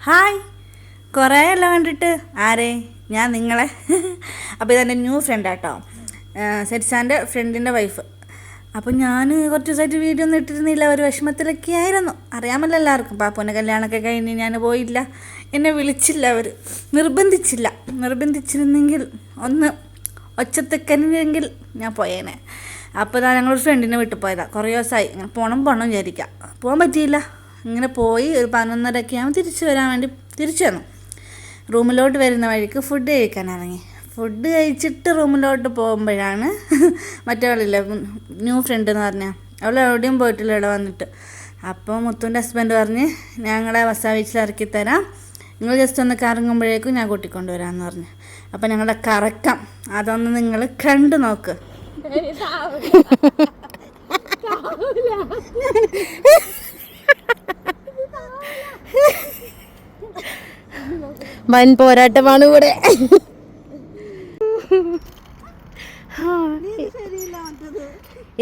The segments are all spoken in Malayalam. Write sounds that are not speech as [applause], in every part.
ഹായ്. കുറേ അല്ല കണ്ടിട്ട്? ആരെ? ഞാൻ നിങ്ങളെ. [laughs] അപ്പോൾ ഇതെന്റെ ന്യൂ ഫ്രണ്ട് ആട്ടോ. സെറ്റ്സാന്റെ ഫ്രണ്ടിന്റെ വൈഫ് അപ്പോൾ ഞാൻ കുറച്ച് ദിവസമായിട്ട് വീഡിയോ ഒന്നും ഇട്ടിരുന്നില്ല. ഒരു വിഷമത്തിലൊക്കെ ആയിരുന്നു. അറിയാമല്ലോ എല്ലാവർക്കും. പാപ്പൂന്റെ കല്യാണമൊക്കെ കഴിഞ്ഞ് ഞാൻ പോയില്ല. എന്നെ വിളിച്ചില്ല അവർ നിർബന്ധിച്ചില്ല. നിർബന്ധിച്ചിരുന്നെങ്കിൽ ഒന്ന് ഒച്ചത്തക്കനെങ്കിൽ ഞാൻ പോയേനെ. അപ്പോൾ ഞങ്ങളൊരു ഫ്രണ്ടിനെ വിട്ടു പോയതാണ് കുറേ ദിവസമായി പോകണം പോകണം വിചാരിക്കാം. പോകാൻ പറ്റിയില്ല. ഇങ്ങനെ പോയി ഒരു പതിനൊന്നരയൊക്കെ ആകുമ്പോൾ തിരിച്ചു വരാൻ വേണ്ടി തിരിച്ചു വന്നു. റൂമിലോട്ട് വരുന്ന വഴിക്ക് ഫുഡ് കഴിക്കാൻ ഇറങ്ങി. ഫുഡ് കഴിച്ചിട്ട് റൂമിലോട്ട് പോകുമ്പോഴാണ് മറ്റവളില്ലേ ന്യൂ ഫ്രണ്ട് എന്ന് പറഞ്ഞാൽ അവൾ എവിടെയും പോയിട്ടില്ല ഇവിടെ വന്നിട്ട്. അപ്പോൾ മുത്തുവിന്റെ ഹസ്ബൻഡ് പറഞ്ഞ് ഞങ്ങളെ വസാ ബീച്ചിൽ ഇറക്കി തരാം. നിങ്ങൾ ജസ്റ്റ് ഒന്ന് കറങ്ങുമ്പോഴേക്കും ഞാൻ കൂട്ടിക്കൊണ്ട് വരാമെന്ന് പറഞ്ഞു. അപ്പോൾ ഞങ്ങളുടെ കറക്കം അതൊന്ന് നിങ്ങൾ കണ്ടു നോക്ക്. [laughs] വൻ പോരാട്ടമാണ് ഇവിടെ.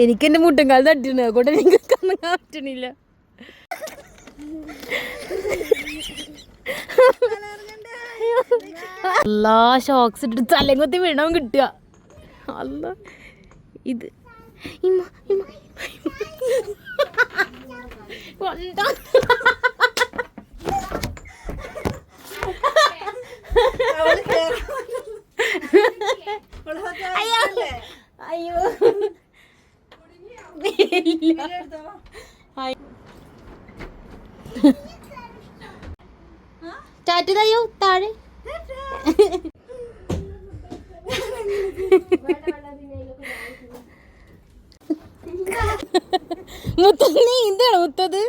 എനിക്ക് എന്റെ മുട്ടുംകാൽ തട്ടിണ് അതുകൊണ്ട് എനിക്ക് കണ്ണുകാൻ പറ്റണില്ല എല്ലാ ഷോക്സ് ഇട്ടിട്ട് തലയും കൊത്തി വീണവും കിട്ടുക. അല്ല ഇത് ഇമ്മ, ഇമ്മ, ഇമ്മ. അയ്യോ. ടാറ്റു തയ്യോ? താഴെ. മുത്തത് നീ എന്താണ് മുത്തത്?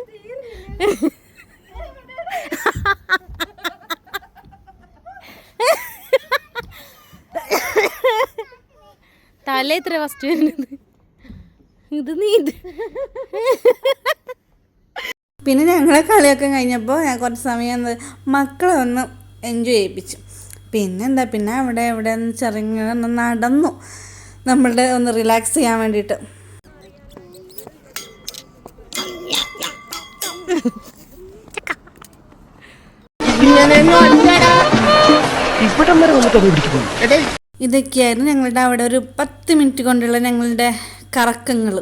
തല എത്ര ഫസ്റ്റ് വരുന്നത്. ഇത് നീ ഇത്. പിന്നെ ഞങ്ങളെ കളിയൊക്കെ കഴിഞ്ഞപ്പോൾ ഞാൻ കുറച്ച് സമയം മക്കളെ ഒന്ന് എൻജോയ് ചെയ്യിപ്പിച്ചു. പിന്നെ എന്താ പിന്നെ അവിടെ എവിടെ ഒന്ന് ചെറുങ്ങനെ ഒന്ന് നടന്നു. നമ്മളുടെ ഒന്ന് റിലാക്സ് ചെയ്യാൻ വേണ്ടിയിട്ട്. ഇതൊക്കെയായിരുന്നു ഞങ്ങളുടെ അവിടെ ഒരു പത്ത് മിനിറ്റ് കൊണ്ടുള്ള ഞങ്ങളുടെ കറക്കങ്ങൾ